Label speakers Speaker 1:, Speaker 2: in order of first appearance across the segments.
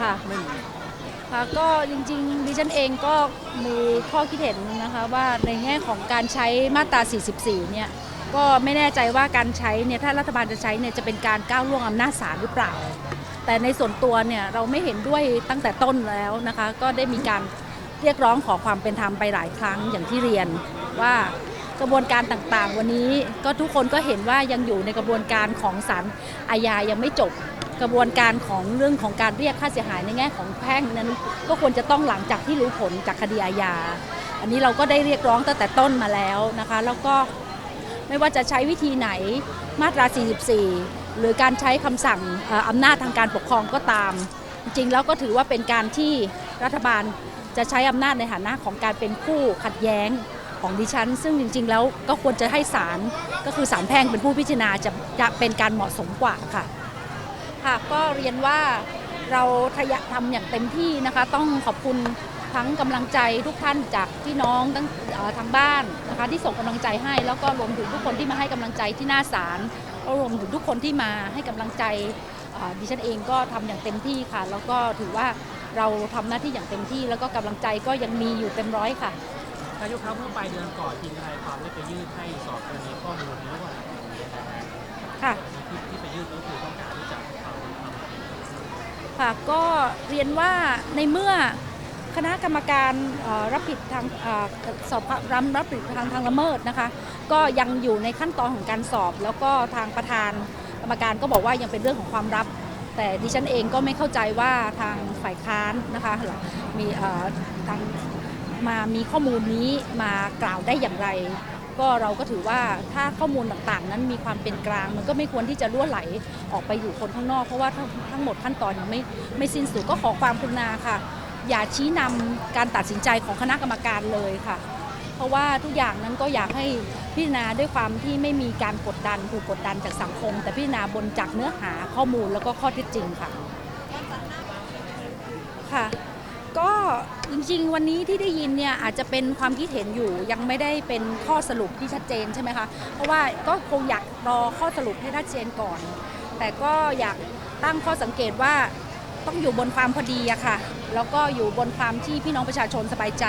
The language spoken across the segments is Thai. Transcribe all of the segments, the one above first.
Speaker 1: ค่ะก็จริงๆดิฉันเองก็มีข้อคิดเห็นนะคะว่าในแง่ของการใช้มาตรา 44 เนี่ยก็ไม่แน่ใจว่าการใช้เนี่ยถ้ารัฐบาลจะใช้เนี่ยจะเป็นการก้าวล่วงอำนาจศาลหรือเปล่า แต่ในส่วนตัวเนี่ยเราไม่เห็นด้วยตั้งแต่ต้นแล้วนะคะ ก็ได้มีการเรียกร้องขอความเป็นธรรมไปหลายครั้งอย่างที่เรียนว่ากระบวนการต่างๆ วันนี้ก็ทุกคนก็เห็นว่ายังอยู่ในกระบวนการของศาลอาญายังไม่จบ กระบวนการของเรื่องของการเรียกค่าเสียหายในแง่ของแพ่งนั้นก็ควรจะต้องหลังจากที่รู้ผลจากคดีอาญา อันนี้เราก็ได้เรียกร้องตั้งแต่ต้นมาแล้วนะคะ แล้วก็ไม่ว่าจะใช้วิธีไหนมาตรา 44 หรือการใช้คำสั่งอำนาจทางการปกครองก็ตาม จริงแล้วก็ถือว่าเป็นการที่รัฐบาลจะใช้อำนาจในฐานะของการเป็นผู้ขัดแย้งของดิฉัน ซึ่งจริง ๆ แล้วก็ควรจะให้ศาลก็คือศาลแพ่งเป็นผู้พิจารณาจะจะเป็นการเหมาะสมกว่าค่ะ ค่ะก็เรียนว่าเราทยะทำอย่างเต็มที่นะคะ ต้องขอบคุณทั้งกำลังใจทุกท่านจากพี่น้องทั้งเอ่อทางบ้านนะคะ ที่ส่งกำลังใจให้แล้วก็รวมถึงทุกคนที่มาให้กำลังใจที่หน้าศาลก็รวมถึงทุกคนที่มาให้กำลังใจเอ่อดิฉันเองก็ทำอย่างเต็มที่ค่ะ แล้วก็ถือว่าเราทำหน้าที่อย่างเต็มที่ แล้วก็กำลังใจก็ยังมีอยู่เต็มร้อยค่ะ
Speaker 2: นายกครับเมื่อปลายเดือนก่อนทีมทนายความได้ไปยื่นให้สอบกรณีข้อมูลนี้ว่า
Speaker 1: ค่ะ
Speaker 2: ที่ที่ไปยื่นก็คือต้องการที่จะเอาทำ
Speaker 1: ค่ะก็เรียนว่าในเมื่อคณะกรรมการรับผิดทางอสอบรับรับผิดทางทางละเมิดนะคะ ก็ยังอยู่ในขั้นตอนของการสอบ แล้วก็ทางประธานกรรมการก็บอกว่ายังเป็นเรื่องของความลับ แต่ดิฉันเองก็ไม่เข้าใจว่าทางฝ่ายค้านนะคะมีทางมามีข้อมูลนี้มากล่าวได้อย่างไร ก็เราก็ถือว่าถ้าข้อมูลต่างๆ นั้นมีความเป็นกลาง มันก็ไม่ควรที่จะล่วไหลออกไปอยู่คนข้างนอก เพราะว่าทั้งหมดขั้นตอนยังไม่ไม่สิ้นสุดก็ขอความกรุณาค่ะ อย่าชี้นำการตัดสินใจของคณะกรรมการเลยค่ะ เพราะว่าทุกอย่างนั้นก็อยากให้พิจารณาด้วยความที่ไม่มีการกดดันถูกกดดันจากสังคม แต่พิจารณาบนจากเนื้อหาข้อมูลแล้วก็ข้อเท็จจริงค่ะค่ะ ก็จริงๆ วันนี้ที่ได้ยินเนี่ยอาจจะเป็นความคิดเห็นอยู่ยังไม่ได้เป็นข้อสรุปที่ชัดเจนใช่ไหมคะ เพราะว่าก็คงอยากรอข้อสรุปให้ชัดเจนก่อน แต่ก็อยากตั้งข้อสังเกตว่าต้องอยู่บนความพอดีอะค่ะ แล้วก็อยู่บนความที่พี่น้องประชาชนสบายใจ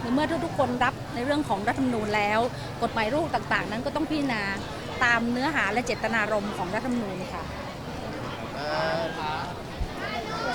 Speaker 1: ในเมื่อทุกๆคนรับในเรื่องของรัฐธรรมนูญแล้ว กฎหมายลูกต่างๆ นั้นก็ต้องพิจารณาตามเนื้อหาและเจตนารมณ์ของรัฐธรรมนูญค่ะ